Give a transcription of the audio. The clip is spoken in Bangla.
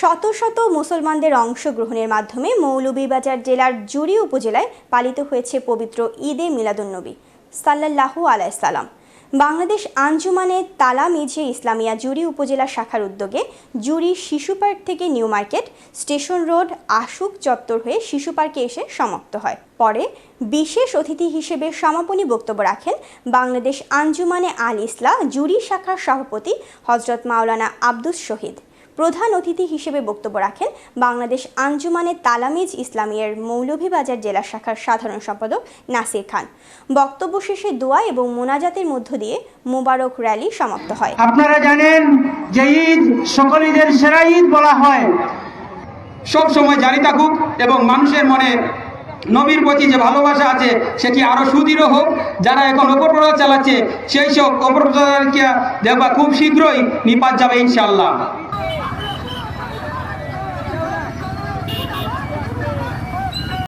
শত শত মুসলমানদের অংশগ্রহণের মাধ্যমে মৌলভীবাজার জেলার জুড়ি উপজেলায় পালিত হয়েছে পবিত্র ঈদে মিলাদুন্নবী, সাল্লাল্লাহু আলাইসাল্লাম বাংলাদেশ আঞ্জুমানে তালা মিঝে ইসলামিয়া জুড়ি উপজেলা শাখার উদ্যোগে জুড়ি শিশু পার্ক থেকে নিউ মার্কেট, স্টেশন রোড, আশুক চত্বর হয়ে শিশু পার্কে এসে সমাপ্ত হয়। পরে বিশেষ অতিথি হিসেবে সমাপনী বক্তব্য রাখেন বাংলাদেশ আঞ্জুমানে আল ইসলা জুড়ি শাখার সভাপতি হজরত মাওলানা আব্দুস শহীদ। প্রধান অতিথি হিসেবে বক্তব্য রাখেন বাংলাদেশ আঞ্জুমানে তালামিজ ইসলামিয়ার মৌলভীবাজার জেলা শাখার সাধারণ সম্পাদক নাসির খান। বক্তব্য শেষে দোয়া এবং মোনাজাতের মধ্য দিয়ে মোবারক র্যালি সমাপ্ত হয়। আপনারা জানেন যে ঈদ, সকল ঈদের সেরা ঈদ বলা হয়। সব সময় জারি থাকুক এবং মানুষের মনে নবীর প্রতি যে ভালোবাসা আছে, সেটি আরও সুদৃঢ় হোক। যারা এখন অপপ্রচার চালাচ্ছে, সেই সব অপপ্রচারকে দেখবা খুব শীঘ্রই নিপাত যাবে ইনশাল্লাহ